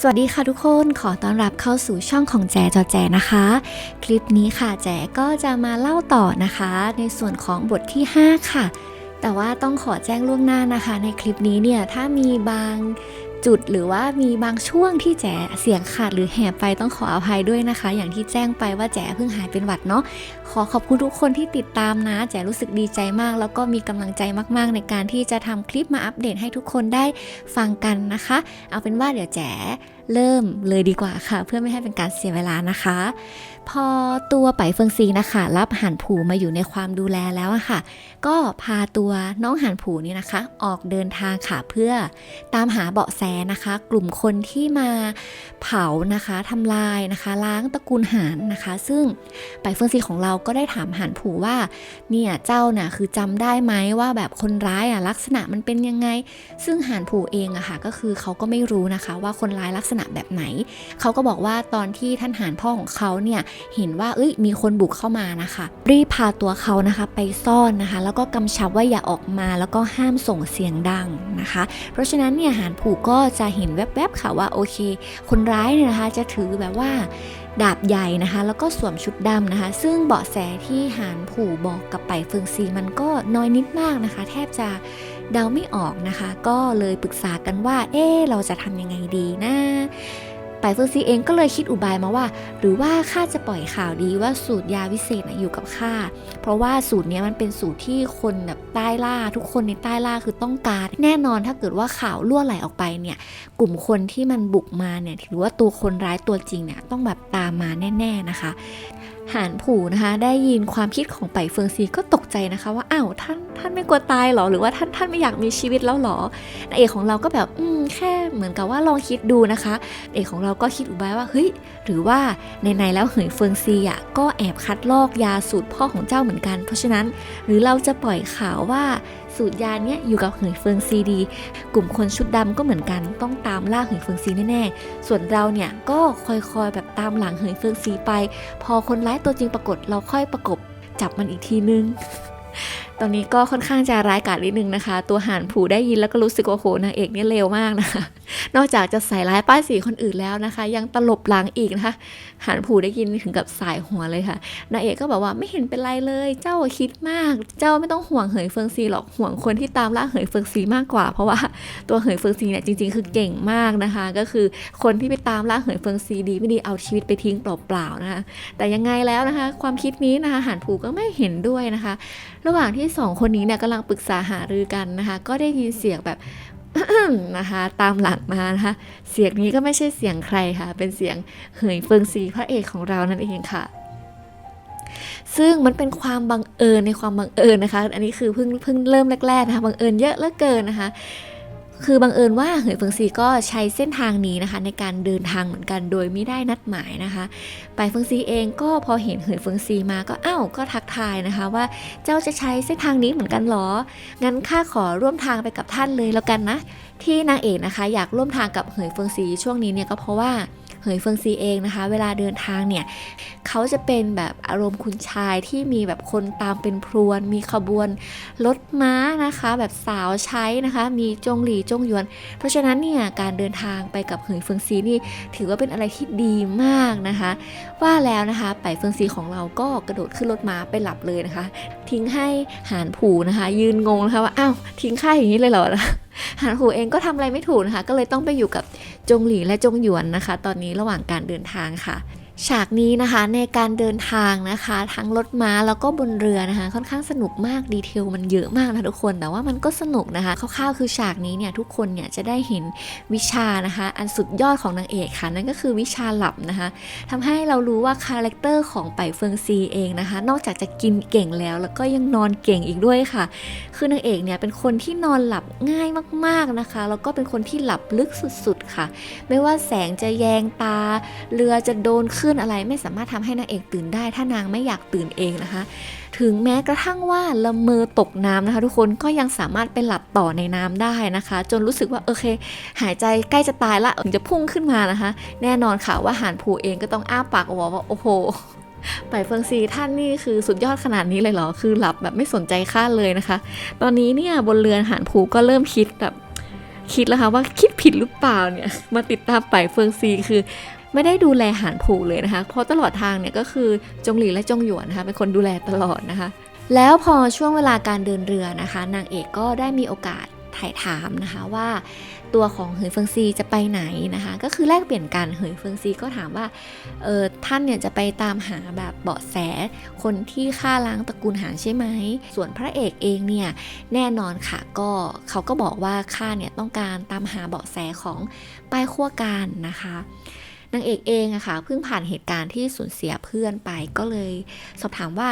สวัสดีค่ะทุกคนขอต้อนรับเข้าสู่ช่องของแจจอแจนะคะ คลิปนี้ค่ะแจก็จะมาเล่าต่อนะคะ ในส่วนของบทที่ 5 ค่ะ แต่ว่าต้องขอแจ้งล่วงหน้านะคะ ในคลิปนี้เนี่ยถ้ามีบาง จุดหรือว่ามีบางช่วงที่แจเสียงขาดหรือแหบไปต้องขออภัยด้วยนะคะ อย่างที่แจ้งไปว่าแจเพิ่งหายเป็นหวัดเนาะขอขอบคุณทุกคนที่ติดตามนะแจรู้สึกดีใจมาก แล้วก็มีกำลังใจมากๆ ในการที่จะทำคลิปมาอัปเดตให้ทุกคนได้ฟังกันนะคะ เอาเป็นว่าเดี๋ยวแจ เริ่มเลยดีกว่าค่ะ เพื่อไม่ให้เป็นการเสียเวลานะคะ พอตัวไปเฟิงซีนะคะ รับหันผูมาอยู่ในความดูแลแล้วะค่ะ ก็พาตัวน้องหันผูนี่นะคะ ออกเดินทางค่ะเพื่อตามหาเบาะแสนะคะ กลุ่มคนที่มาเผานะคะทำลายนะคะ ล้างตระกูลหานนะคะ ซึ่งไปเฟิงซีของเราก็ได้ถามหันผูว่าเนี่ยเจ้าน่ะคือจำได้ไหมว่าแบบคนร้ายอะลักษณะมันเป็นยังไง ซึ่งหานผูเองอะค่ะก็คือเขาก็ไม่รู้นะคะว่าคนร้ายลักษณะแบบไหน เขาก็บอกว่าตอนที่ท่านหานพ่อของเขาเนี่ยเห็นว่าเอ้ยมีคนบุกเข้ามานะคะ รีบพาตัวเขานะคะไปซ่อนนะคะ แล้วก็กำชับว่าอย่าออกมาแล้วก็ห้ามส่งเสียงดังนะคะ เพราะฉะนั้นเนี่ยหานผูกก็จะเห็นแวบๆค่ะว่าโอเค คนร้ายเนี่ยนะคะจะถือแบบว่า ดาบใหญ่นะคะ แล้วก็สวมชุดดำนะคะ ซึ่งเบาะแสที่หานผูบอกกับไปเฟิงซีมันก็น้อยนิดมากนะคะ แทบจะเดาไม่ออกนะคะ ก็เลยปรึกษากันว่า เอ๊เราจะทำยังไงดีนะ ไปเฟอร์ซีเองก็เลยคิดอุบายมาว่า หรือว่าข้าจะปล่อยข่าวดีว่าสูตรยาวิเศษนะอยู่กับข้าเพราะว่าสูตรนี้มันเป็นสูตรที่คนแบบใต้ล่า ทุกคนในใต้ล่าคือต้องการ แน่นอนถ้าเกิดว่าข่าวล่วไหลออกไปเนี่ยกลุ่มคนที่มันบุกมาเนี่ยหรือว่าตัวคนร้ายตัวจริงเนี่ยต้องแบบตามมาแน่ ๆนะคะ หานผู่นะคะได้ยินความคิดของไปเฟิงซีก็ตกใจนะคะ ว่าอ้าวท่านท่านไม่กลัวตายเหรอหรือว่าท่านท่านไม่อยากมีชีวิตแล้วเหรอนางเอกของเราก็แบบอืมแค่เหมือนกับว่าลองคิดดูนะคะเอกของเราก็คิดอุบายว่าเฮ้ยหรือว่าในๆแล้วเหยเฟิงซีอะก็แอบคัดลอกยาสูตรพ่อของเจ้าเหมือนกัน เพราะฉะนั้นหรือเราจะปล่อยข่าวว่า สูตรยาเนี้ยอยู่กับเหยเฟิงซีดี กลุ่มคนชุดดำก็เหมือนกันต้องตามล่าเหยเฟิงซีแน่ๆ ส่วนเราเนี่ยก็คอยๆแบบตามหลังเหยเฟิงซีไป พอคนร้ายตัวจริงปรากฏเราค่อยประกบจับมันอีกทีนึงตอนนี้ก็ค่อนข้างจะร้ายกาจนิดนึงนะคะ ตัวหานผูได้ยินแล้วก็รู้สึกว่าโหนางเอกเนี่ยเลวมากนะคะ นอกจากจะใส่ร้ายป้ายสีคนอื่นแล้วนะคะ ยังตลบหลังอีกนะคะหานผูได้ยินถึงกับสายหัวเลยค่ะนางเอกก็บอกว่าไม่เห็นเป็นไรเลย เจ้าคิดมาก เจ้าไม่ต้องห่วงเหยเฟิงซีหรอกห่วงคนที่ตามล่าเหยเฟิงซีมากกว่า เพราะว่าตัวเหยเฟิงซีเนี่ยจริง ๆ คือเก่งมากนะคะ ก็คือคนที่ไปตามล่าเหยเฟิงซีดีไม่ดีเอาชีวิตไปทิ้งเปล่าๆนะคะแต่ยังไงแล้วนะคะ ความคิดนี้นะคะหานผูก็ไม่เห็นด้วยนะคะ ระหว่างที่สองคนนี้เนี่ยกำลังปรึกษาหารือกันนะคะ ก็ได้ยินเสียงแบบ นะคะตามหลังมานะคะ เสียงนี้ก็ไม่ใช่เสียงใครค่ะ เป็นเสียงเหยเฟิงซีพระเอกของเรานั่นเองค่ะ ซึ่งมันเป็นความบังเอิญในความบังเอิญนะคะ อันนี้คือเพิ่งเพิ่งเริ่มแรกๆนะคะบังเอิญเยอะเหลือเกินนะคะ คือบังเอิญว่าเหยเฟิงซีก็ใช้เส้นทางนี้นะคะ ในการเดินทางเหมือนกันโดยไม่ได้นัดหมายนะคะ ไปเฟิงซีเองก็พอเห็นเหยเฟิงซีมาก็อ้าวก็ทักทายนะคะ ว่าเจ้าจะใช้เส้นทางนี้เหมือนกันหรอ งั้นข้าขอร่วมทางไปกับท่านเลยแล้วกันนะ ที่นางเอกนะคะ อยากร่วมทางกับเหยเฟิงซีช่วงนี้เนี่ยก็เพราะว่า เหยเฟิงซีเองนะคะ เวลาเดินทางเนี่ยเขาจะเป็นแบบอารมณ์คุณชายที่มีแบบคนตามเป็นพรวน มีขบวนรถม้านะคะ แบบสาวใช้นะคะ มีจงหลีจงหยวน เพราะฉะนั้นเนี่ยการเดินทางไปกับเหยเฟิงซีนี่ถือว่าเป็นอะไรที่ดีมากนะคะ ว่าแล้วนะคะไปเฟิงซีของเราก็กระโดดขึ้นรถม้าไปหลับเลยนะคะ ทิ้งให้หานผูนะคะ ยืนงงนะคะว่าอ้าวทิ้งข้าอย่างนี้เลยเหรอ หานหูเองก็ทำอะไรไม่ถูกนะคะ ก็เลยต้องไปอยู่กับจงหลีและจงหยวนนะคะ ตอนนี้ระหว่างการเดินทางค่ะ ฉากนี้นะคะในการเดินทางนะคะ ทั้งรถม้าแล้วก็บนเรือนะคะ ค่อนข้างสนุกมากดีเทลมันเยอะมากนะทุกคนแต่ว่ามันก็สนุกนะคะคร่าวๆคือฉากนี้เนี่ยทุกคนเนี่ยจะได้เห็นวิชานะคะ อันสุดยอดของนางเอกค่ะนั่นก็คือวิชาหลับนะคะทำให้เรารู้ว่าคาแรคเตอร์ของไปเฟิงซีเองนะคะ นอกจากจะกินเก่งแล้ว แล้วก็ยังนอนเก่งอีกด้วยค่ะ คือนางเอกเนี่ยเป็นคนที่นอนหลับง่ายมากๆนะคะแล้วก็เป็นคนที่หลับลึกสุดๆค่ะ ไม่ว่าแสงจะแยงตา เรือจะโดนคลื่นอะไรไม่สามารถทำให้นางเอกตื่นได้ ถ้านางไม่อยากตื่นเองนะคะ ถึงแม้กระทั่งว่าละเมอตกน้ำนะคะ ทุกคนก็ยังสามารถไปหลับต่อในน้ำได้นะคะ จนรู้สึกว่าโอเค หายใจใกล้จะตายละถึงจะพุ่งขึ้นมานะคะ แน่นอนค่ะว่าหานผูเองก็ต้องอ้าปากออกว่าโอ้โหไปเฟิงซีท่านนี่คือสุดยอดขนาดนี้เลยเหรอ คือหลับแบบไม่สนใจข้าเลยนะคะ ตอนนี้เนี่ยบนเรือนหานผูก็เริ่มคิดแบบคิดแล้วค่ะว่าคิดผิดหรือเปล่าเนี่ยมาติดตามไปเฟิงซีคือ ไม่ได้ดูแลหานผูเลยนะคะ เพราะตลอดทางเนี่ยก็คือจงหลีและจงหยวนนะคะเป็นคนดูแลตลอดนะคะ แล้วพอช่วงเวลาการเดินเรือนะคะ นางเอกก็ได้มีโอกาสถ่ายถามนะคะว่าตัวของเหยเฟิงซีจะไปไหนนะคะ ก็คือแลกเปลี่ยนกันเหยเฟิงซีก็ถามว่าเออท่านเนี่ยจะไปตามหาแบบเบาะแสคนที่ฆ่าล้างตระกูลหานใช่ไหม ส่วนพระเอกเองเนี่ยแน่นอนค่ะก็เขาก็บอกว่าข้าเนี่ยต้องการตามหาเบาะแสของป้ายขั้วการนะคะ นางเอกเองอะค่ะเพิ่งผ่านเหตุการณ์ที่สูญเสียเพื่อนไปก็เลย สอบถามว่า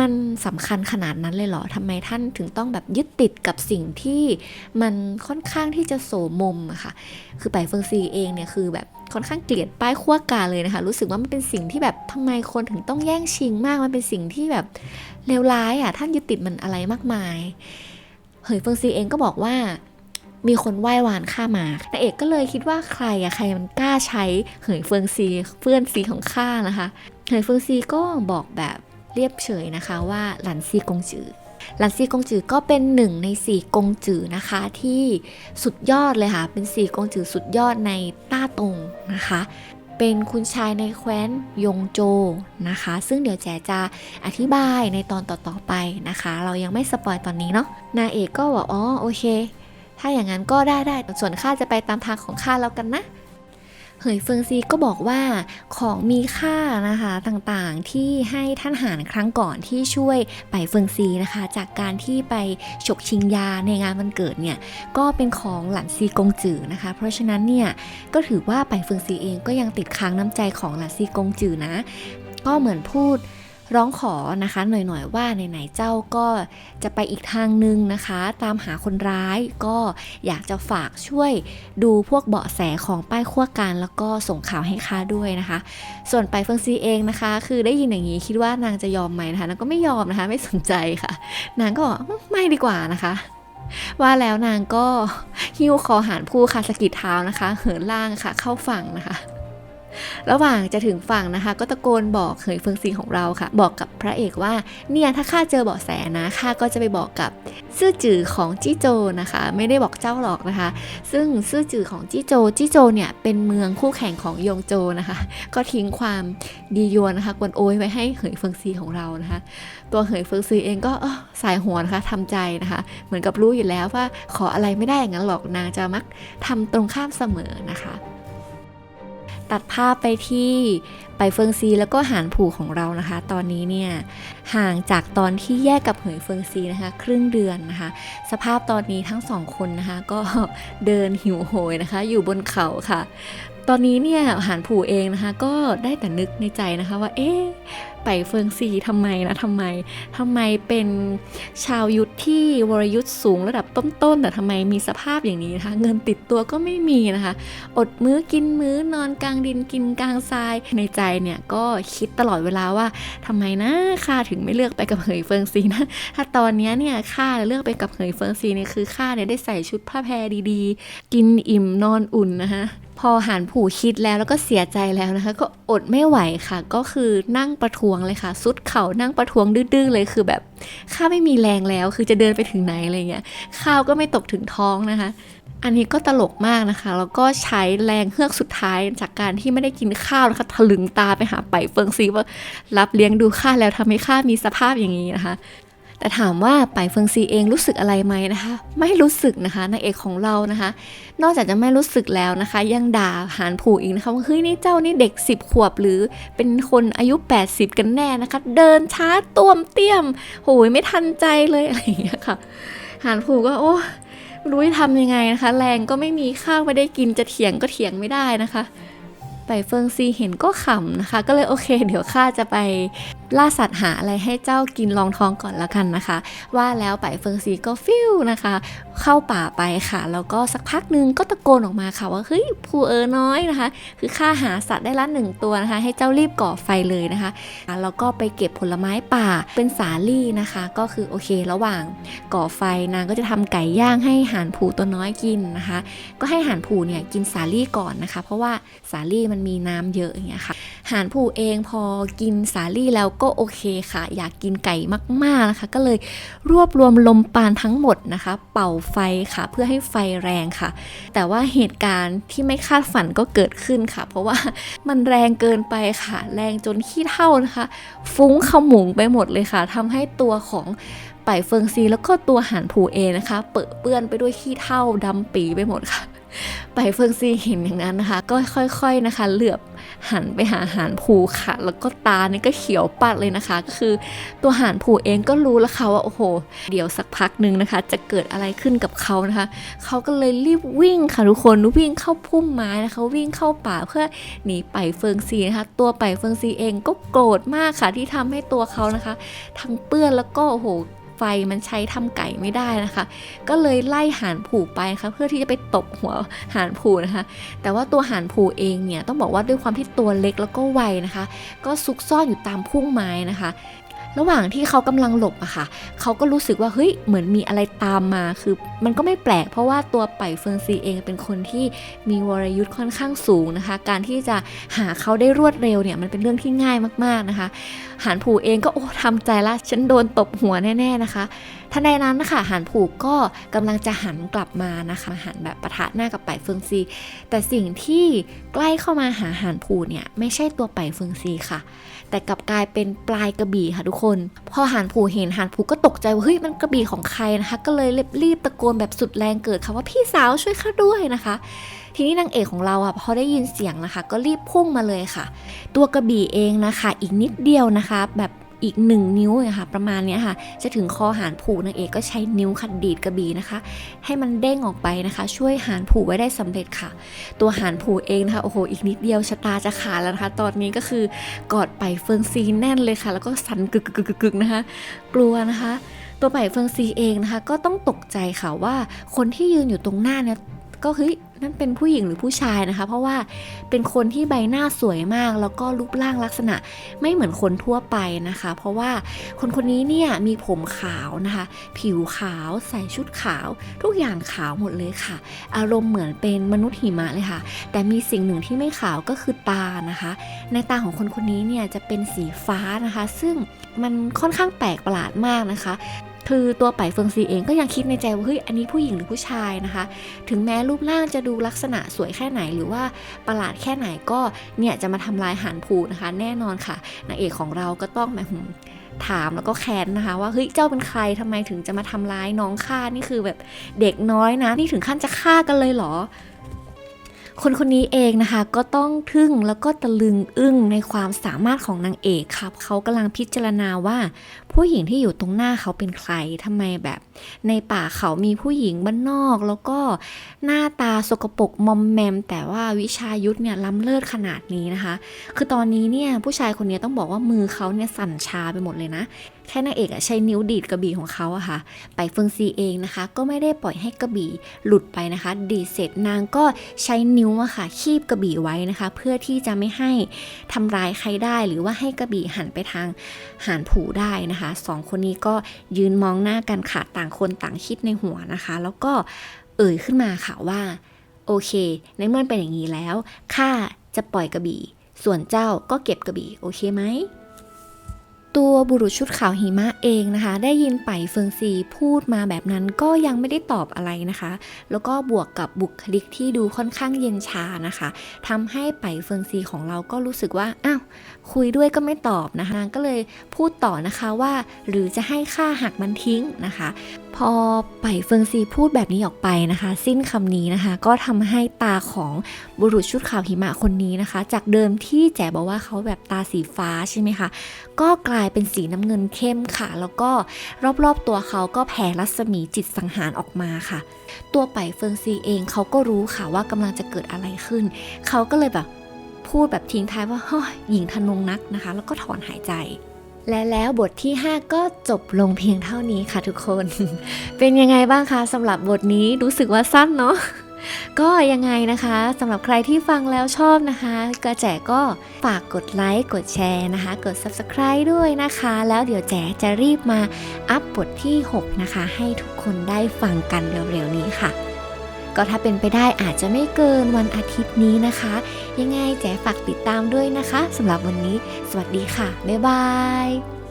มันสำคัญขนาดนั้นเลยเหรอทำไมท่านถึงต้องแบบยึดติดกับสิ่งที่มันค่อนข้างที่จะโสมมอะค่ะ คือไปเฟิงซีเองเนี่ยคือแบบค่อนข้างเกลียดป้ายขั้วกาเลยนะคะ รู้สึกว่ามันเป็นสิ่งที่แบบทำไมคนถึงต้องแย่งชิงมากมันเป็นสิ่งที่แบบเลวร้ายอะท่านยึดติดมันอะไรมากมาย เหยเฟิงซีเองก็บอกว่า มีคนไหว้วานข้ามา นางเอกก็เลยคิดว่าใครอะใครมันกล้าใช้เหยเฟิงซีเพื่อนซีของข้านะคะ เหยเฟิงซีก็บอกแบบเรียบเฉยนะคะว่าหลันซีกงจือหลันซีกงจือก็เป็นหนึ่งในสี่กงจือนะคะที่สุดยอดเลยค่ะ เป็นสี่กงจือสุดยอดในต้าตงนะคะเป็นคุณชายในแคว้นยงโจนะคะ ซึ่งเดี๋ยวแจจะอธิบายในตอนต่อๆไปนะคะ เรายังไม่สปอยตอนนี้เนาะนางเอกก็บอกอ๋อโอเค ถ้าอย่างนั้นก็ได้ได้ส่วนข้าจะไปตามทางของข้าแล้วกันนะเหยเฟิงซีก็บอกว่าของมีค่านะคะต่างๆที่ให้ท่านหารครั้งก่อนที่ช่วยไปเฟิงซีนะคะ จากการที่ไปฉกชิงยาในงานวันเกิดเนี่ยก็เป็นของหลันซีกงจือนะคะ เพราะฉะนั้นเนี่ยก็ถือว่าไปเฟิงซีเองก็ยังติดค้างน้ำใจของหลันซีกงจือนะ ก็เหมือนพูด ร้องขอนะคะหน่อยๆว่าไหนๆเจ้าก็จะไปอีกทางนึงนะคะ ตามหาคนร้ายก็อยากจะฝากช่วยดูพวกเบาะแสของป้ายขั้วการแล้วก็ส่งข่าวให้ข้าด้วยนะคะ ส่วนไปเฟิงซีเองนะคะ คือได้ยินอย่างนี้คิดว่านางจะยอมไหมนะคะนางก็ไม่ยอมนะคะ ไม่สนใจค่ะ นางก็บอกไม่ดีกว่านะคะว่าแล้วนางก็หิ้วคอหานผู้ค่ะสกิดเท้านะคะ เหินล่างค่ะเข้าฝั่งนะคะ ระหว่างจะถึงฝั่งนะคะ ก็ตะโกนบอกเหยเฟิงซีของเราค่ะ บอกกับพระเอกว่าเนี่ยถ้าข้าเจอเบาะแสนะข้าก็จะไปบอกกับซื่อจือของจี้โจนะคะ ไม่ได้บอกเจ้าหรอกนะคะ ซึ่งซื่อจือของจี้โจจี้โจเนี่ยเป็นเมืองคู่แข่งของยงโจนะคะ ก็ทิ้งความดียวนนะคะกวนโอยไว้ให้เหยเฟิงซีของเรานะคะ ตัวเหยเฟิงซีเองก็สายหัวนะคะทำใจนะคะ เหมือนกับรู้อยู่แล้วว่าขออะไรไม่ได้อย่างนั้นหรอกนางจะมักทำตรงข้ามเสมอนะคะ ตัดภาพไปที่ไปเฟิงซีแล้วก็หานผูของเรานะคะ ตอนนี้เนี่ยห่างจากตอนที่แยกกับเหยเฟิงซีนะคะ ครึ่งเดือนนะคะ สภาพตอนนี้ทั้งสองคนนะคะ ก็เดินหิวโหยนะคะ อยู่บนเขาค่ะ ตอนนี้เนี่ยหานผูเองนะคะ ก็ได้แต่นึกในใจนะคะว่าเอ๊ะไปเฟิงซีทำไมนะทำไมทำไมเป็นชาวยุทธที่วรยุทธสูงระดับต้นๆแต่ทำไมมีสภาพอย่างนี้นะคะ เงินติดตัวก็ไม่มีนะคะ อดมื้อกินมื้อนอนกลางดินกินกลางทรายในใจเนี่ยก็คิดตลอดเวลาว่าทำไมนะข้าถึงไม่เลือกไปกับเหยเฟิงซีนะ ถ้าตอนนี้เนี่ยข้าเลือกไปกับเหยเฟิงซีเนี่ยคือข้าเนี่ยได้ใส่ชุดผ้าแพรดีๆ กินอิ่มนอนอุ่นนะคะพอหานผูคิดแล้วแล้วก็เสียใจแล้วนะคะ ก็อดไม่ไหวค่ะ ก็คือนั่งประท้วงเลยค่ะ สุดเข่านั่งประท้วงดื้อๆเลยคือแบบข้าไม่มีแรงแล้ว คือจะเดินไปถึงไหนอะไรเงี้ยข้าวก็ไม่ตกถึงท้องนะคะ อันนี้ก็ตลกมากนะคะ แล้วก็ใช้แรงเฮือกสุดท้ายจากการที่ไม่ได้กินข้าวนะคะถลึงตาไปหาไปเฟิงซีว่ารับเลี้ยงดูข้าแล้วทำให้ข้ามีสภาพอย่างนี้นะคะ แต่ถามว่าไปเฟิงซีเองรู้สึกอะไรไหมนะคะ ไม่รู้สึกนะคะนางเอกของเรานะคะ นอกจากจะไม่รู้สึกแล้วนะคะ ยังด่าหานผูอีกนะคะว่าเฮ้ยนี่เจ้านี่เด็ก 10 ขวบหรือเป็นคนอายุ 80 กันแน่นะคะ เดินช้าต้วมเตี้ยมโหยไม่ทันใจเลยอะไรอย่างเงี้ยค่ะหานผูก็โอ้ รู้จะทำยังไงนะคะ แรงก็ไม่มีข้าวไม่ได้กินจะเถียงก็เถียงไม่ได้นะคะ ไปเฟิงซีเห็นก็ขำนะคะ ก็เลยโอเค เดี๋ยวข้าจะไปล่าสัตว์หาอะไรให้เจ้ากินรองท้องก่อนละกันนะคะ ว่าแล้วไปเฟิงซีก็ฟิวนะคะ เข้าป่าไปค่ะ แล้วก็สักพักหนึงก็ตะโกนออกมาค่ะว่าเฮ้ยผู้เออน้อยนะคะ คือข้าหาสัตว์ได้ละหนึ่งตัวนะคะ ให้เจ้ารีบก่อไฟเลยนะคะแล้วก็ไปเก็บผลไม้ป่าเป็นสาลี่นะคะ ก็คือโอเคระหว่างก่อไฟนางก็จะทำไก่ย่างให้หานผูตัวน้อยกินนะคะ ก็ให้หานผูเนี่ยกินสาลี่ก่อนนะคะ เพราะว่าสาลี่มันมีน้ำเยอะอย่างเงี้ยค่ะหานผู้เองพอกินสาลี่แล้วก็โอเคค่ะ อยากกินไก่มากๆนะคะ ก็เลยรวบรวมลมปานทั้งหมดนะคะ เป่าไฟค่ะ เพื่อให้ไฟแรงค่ะ แต่ว่าเหตุการณ์ที่ไม่คาดฝันก็เกิดขึ้นค่ะ เพราะว่ามันแรงเกินไปค่ะ แรงจนขี้เท่านะคะ ฟุ้งขมุงไปหมดเลยค่ะทำให้ตัวของไปเฟิงซีแล้วก็ตัวหานผูเองนะคะ เปื้อนเปื้อนไปด้วยขี้เท่าดำปีไปหมดค่ะ ไปเฟิงซีเห็นอย่างนั้นนะคะ ก็ค่อยๆนะคะ เหลือบหันไปหาหานผูค่ะ แล้วก็ตาเนี่ยก็เขียวปัดเลยนะคะ ก็คือตัวหานผูเองก็รู้แล้วค่ะว่าโอ้โห เดี๋ยวสักพักหนึ่งนะคะ จะเกิดอะไรขึ้นกับเขานะคะ เขาก็เลยรีบวิ่งค่ะทุกคนวิ่งเข้าพุ่มไม้นะคะ วิ่งเข้าป่าเพื่อหนีไปเฟิงซีนะคะ ตัวไปเฟิงซีเองก็โกรธมากค่ะที่ทำให้ตัวเขานะคะ ทั้งเปื้อนแล้วก็โอ้โห ไฟมันใช้ทำไก่ไม่ได้นะคะ ก็เลยไล่หานผูไปค่ะเพื่อที่จะไปตบหัวหานผูนะคะ แต่ว่าตัวหานผูเองเนี่ยต้องบอกว่าด้วยความที่ตัวเล็กแล้วก็ไวนะคะ ก็ซุกซ่อนอยู่ตามพุ่มไม้นะคะ ระหว่างที่เขากำลังหลบอะค่ะ เขาก็รู้สึกว่าเฮ้ยเหมือนมีอะไรตามมา คือมันก็ไม่แปลก เพราะว่าตัวไปเฟิงซีเองเป็นคนที่มีวรยุทธ์ค่อนข้างสูงนะคะ การที่จะหาเขาได้รวดเร็วเนี่ยมันเป็นเรื่องที่ง่ายมากๆนะคะ หานผูเองก็โอ้ทำใจละฉันโดนตบหัวแน่ ๆนะคะ ทันใดนั้นนะคะหานผูกก็กำลังจะหันกลับมานะคะหันแบบประทะหน้ากับไปเฟิงซี แต่สิ่งที่ใกล้เข้ามาหาหานผูกเนี่ยไม่ใช่ตัวไปเฟิงซีค่ะ แต่กลับกลายเป็นปลายกระบี่ค่ะทุกคน พอหานผูกเห็นหานผูก็ตกใจว่าเฮ้ยมันกระบี่ของใครนะคะ ก็เลยรีบตะโกนแบบสุดแรงเกิดค่ะว่าพี่สาวช่วยข้าด้วยนะคะทีนี้นางเอกของเราอะพอได้ยินเสียงนะคะ ก็รีบพุ่งมาเลยค่ะ ตัวกระบี่เองนะคะ อีกนิดเดียวนะคะ แบบ อีกหนึ่งนิ้วอะค่ะประมาณเนี้ยค่ะจะถึงคอหานผูนางเอกก็ใช้นิ้วขัดดีดกระบี่นะคะ ให้มันเด้งออกไปนะคะ ช่วยหานผูไว้ได้สำเร็จค่ะ ตัวหานผูเองนะคะโอ้โหอีกนิดเดียวชะตาจะขาดแล้วนะคะ ตอนนี้ก็คือกอดไปเฟิงซีแน่นเลยค่ะ แล้วก็สั่นกึกกึกกึกกึกนะคะ กลัวนะคะ ตัวไปเฟิงซีเองนะคะ ก็ต้องตกใจค่ะว่าคนที่ยืนอยู่ตรงหน้าเนี่ยก็เฮ้ย นั่นเป็นผู้หญิงหรือผู้ชายนะคะ เพราะว่าเป็นคนที่ใบหน้าสวยมาก แล้วก็รูปร่างลักษณะไม่เหมือนคนทั่วไปนะคะ เพราะว่าคนคนนี้เนี่ยมีผมขาวนะคะ ผิวขาวใส่ชุดขาว ทุกอย่างขาวหมดเลยค่ะ อารมณ์เหมือนเป็นมนุษย์หิมะเลยค่ะ แต่มีสิ่งหนึ่งที่ไม่ขาวก็คือตานะคะ ในตาของคนคนนี้เนี่ยจะเป็นสีฟ้านะคะ ซึ่งมันค่อนข้างแปลกประหลาดมากนะคะ คือตัวไปเฟิงซีเองก็ยังคิดในใจว่าเฮ้ยอันนี้ผู้หญิงหรือผู้ชายนะคะ ถึงแม้รูปร่างจะดูลักษณะสวยแค่ไหนหรือว่าประหลาดแค่ไหนก็เนี่ยจะมาทำลายหานผูนะคะ แน่นอนค่ะนางเอกของเราก็ต้องแบบถามแล้วก็แค้นนะคะ ว่าเฮ้ยเจ้าเป็นใครทำไมถึงจะมาทำร้ายน้องข้านี่คือแบบเด็กน้อยนะนี่ถึงขั้นจะฆ่ากันเลยเหรอคนคนนี้เองนะคะก็ต้องทึ่งแล้วก็ตะลึงอึ้งในความสามารถของนางเอกครับเขากำลังพิจารณาว่า ผู้หญิงที่อยู่ตรงหน้าเขาเป็นใครทำไมแบบ ในป่าเขามีผู้หญิงบ้านนอก แล้วก็หน้าตาสกปรกมอมแมม แต่ว่าวิชายุทธเนี่ยล้ำเลิศขนาดนี้นะคะ คือตอนนี้เนี่ยผู้ชายคนนี้ต้องบอกว่ามือเขาเนี่ยสั่นชาไปหมดเลยนะ แค่นางเอกอะใช้นิ้วดีดกระบี่ของเขาอะค่ะ ไปเฟิงซีเองนะคะ ก็ไม่ได้ปล่อยให้กระบี่หลุดไปนะคะ ดีดเสร็จนางก็ใช้นิ้วอะค่ะ คีบกระบี่ไว้นะคะ เพื่อที่จะไม่ให้ทำร้ายใครได้หรือว่าให้กระบี่หันไปทางหานผูได้นะคะสองคนนี้ก็ยืนมองหน้ากันค่ะต่างคนต่างคิดในหัวนะคะ แล้วก็เอ่ยขึ้นมาค่ะว่า โอเค ในเมื่อเป็นอย่างนี้แล้วข้าจะปล่อยกระบี่ ส่วนเจ้าก็เก็บกระบี่โอเคไหม ตัวบุรุษชุดขาวหิมะเองนะคะ ได้ยินไปเฟิงซีพูดมาแบบนั้นก็ยังไม่ได้ตอบอะไรนะคะ แล้วก็บวกกับบุคลิกที่ดูค่อนข้างเย็นชานะคะทำให้ไปเฟิงซีของเราก็รู้สึกว่าอ้าวคุยด้วยก็ไม่ตอบนะคะก็เลยพูดต่อนะคะว่า หรือจะให้ค่าหักมันทิ้งนะคะ พอไปเฟิงซีพูดแบบนี้ออกไปนะคะ สิ้นคำนี้นะคะ ก็ทำให้ตาของบุรุษชุดขาวหิมะคนนี้นะคะ จากเดิมที่แจ๋บอกว่าเขาแบบตาสีฟ้าใช่ไหมคะก็กลายเป็นสีน้ำเงินเข้มค่ะ แล้วก็รอบๆตัวเขาก็แผ่รัศมีจิตสังหารออกมาค่ะ ตัวไปเฟิงซีเองเขาก็รู้ค่ะว่ากำลังจะเกิดอะไรขึ้น เขาก็เลยแบบพูดแบบทิ้งท้ายว่าเฮ้ยหญิงทนงนักนะคะ แล้วก็ถอนหายใจและแล้วบทที่ 5 ก็จบลงเพียงเท่านี้ค่ะทุกคน เป็นยังไงบ้างคะสำหรับบทนี้รู้สึกว่าสั้นเนาะ ก็ยังไงนะคะสำหรับใครที่ฟังแล้วชอบนะคะกระแจก็ฝากกดไลค์กดแชร์นะคะ กด Subscribe ด้วยนะคะ แล้วเดี๋ยวแจจะรีบมาอัปบทที่ 6 นะคะ ให้ทุกคนได้ฟังกันเร็วๆนี้ค่ะ ก็ถ้าเป็นไปได้อาจจะไม่เกินวันอาทิตย์นี้นะคะ ยังไงแจฝากติดตามด้วยนะคะสำหรับวันนี้ สวัสดีค่ะ บ๊ายบาย